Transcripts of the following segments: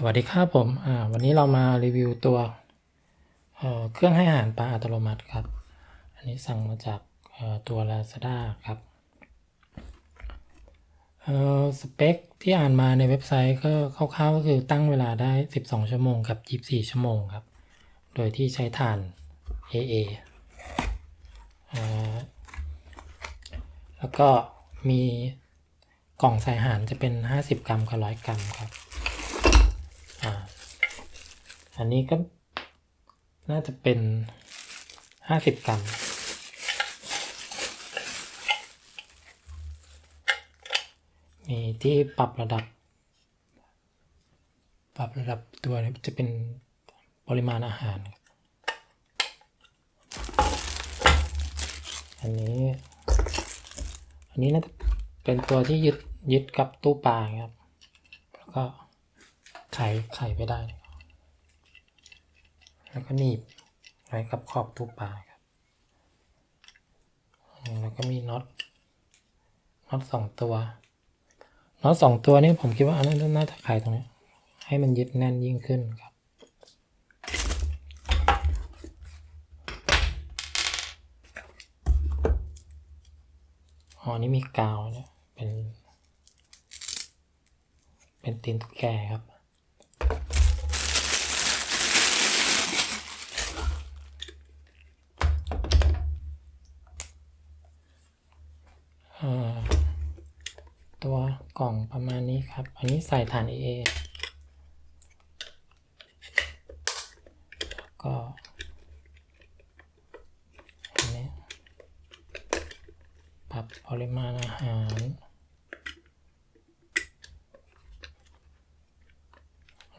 สวัสดีครับผมวันนี้เรามารีวิวตัวเเครื่องให้อาหารปลาอัตโนมัติครับ อันนี้สั่งมาจากตัว Lazada ครับสเปคที่อ่านมาในเว็บไซต์ก็คร่าวๆก็คือตั้งเวลาได้ 12 ชั่วโมงกับ 24 ชั่วโมงครับ โดยที่ใช้ถ่าน AA แล้วก็มีกล่องใส่อาหารจะเป็น 50 กรัมกับ 100 กรัมครับ อันนี้ก็น่าจะเป็นห้าสิบกรัมมีที่ปรับระดับ ปรับระดับตัวนี้จะเป็นปริมาณอาหาร อันนี้ อันนี้น่าจะเป็นตัวที่ยึดยึดกับตู้ปลาครับ แล้วก็ไขไขไปได้ แล้วก็หนีบไว้กับขอบตู้ปลาครับ แล้วก็มีน็อต น็อตสองตัว น็อตสองตัวนี่ผมคิดว่าอันนั้นน่าจะไขตรงนี้ ให้มันยึดแน่นยิ่งขึ้นครับอ๋อนี่มีกาวเนี่ยเป็น เป็นตีนตุ๊กแกครับ ตัวกล่องประมาณนี้ครับ อันนี้ใส่ฐาน AA ก็อันนี้ปรับปริมาณอาหาร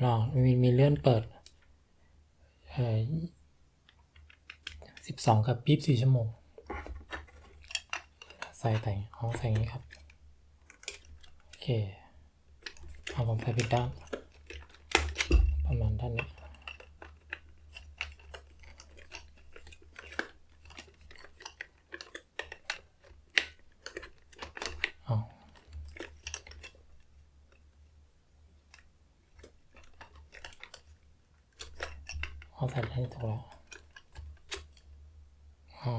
ลองมีมีเลื่อนเปิดเอ่อสิบสองกับยีิบสี่ชั่วโมง ใส่แต่งห้องใส่นี้ครับ เคเอาผมใส่ผิดด้าน ประมาณด้านนี้เอาเอาใส่ได้ถูกแล้วอ๋อ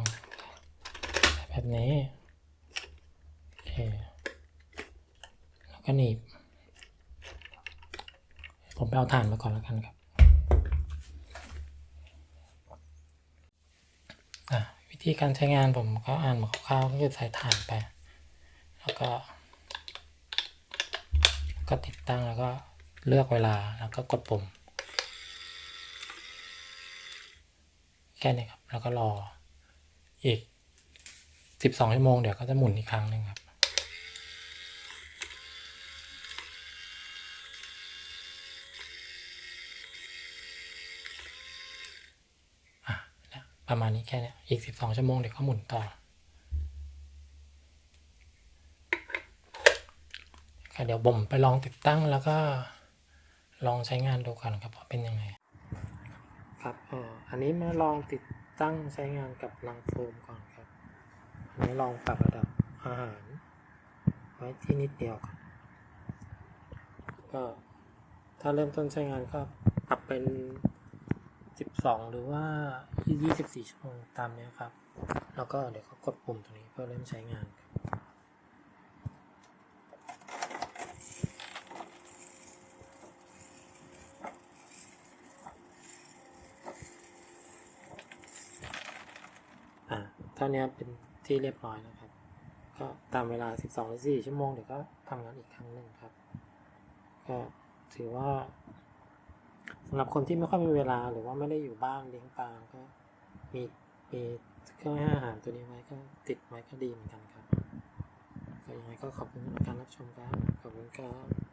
ใส่แบบนี้ โอเค ก็หนีบ ผมไปเอาถ่านมาก่อนแล้วกันครับวิธีการใช้งานผมก็อ่านมาคร่าวๆก็คือใส่ถ่านไป แล้วก็ ก็ติดตั้งแล้วก็เลือกเวลาแล้วก็กดปุ่มแค่นี้ครับ แล้วก็รออีก 12ชั่วโมงเดี๋ยวก็จะหมุนอีกครั้งหนึ่งครับ อะเนี่ย ประมาณนี้แค่นี้อีก 12 ชั่วโมงเดี๋ยวก็หมุนต่อค่ะเดี๋ยวผมไปลองติดตั้งแล้วก็ลองใช้งานดูก่อนครับว่าเป็นยังไง ครับเอออันนี้มาลองติดตั้งใช้งานกับลังโฟมก่อนครับ อันนี้ลองปรับระดับอาหาร ไว้ที่นิดเดียวครับก็ถ้าเริ่มต้นใช้งานก็ปรับเป็น 12 หรือว่า 24 ชั่วโมงตามนี้ครับ แล้วก็เดี๋ยวก็กดปุ่มตรงนี้เพื่อเริ่มใช้งานอ่าเท่านี้เป็นที่เรียบร้อยนะครับ ก็ตามเวลา 12 หรือ 4 ชั่วโมงเดี๋ยวก็ทำงานอีกครั้งหนึ่งครับ ก็ถือว่า สำหรับคนที่ไม่ค่อยมีเวลาหรือว่าไม่ได้อยู่บ้านเลี้ยงปลาก็มีมีเครื่องให้อาหารตัวนี้ไว้ก็ติดไว้ก็ดีเหมือนกันครับก็ยังไงก็ขอบคุณในการรับชมครับขอบคุณครับ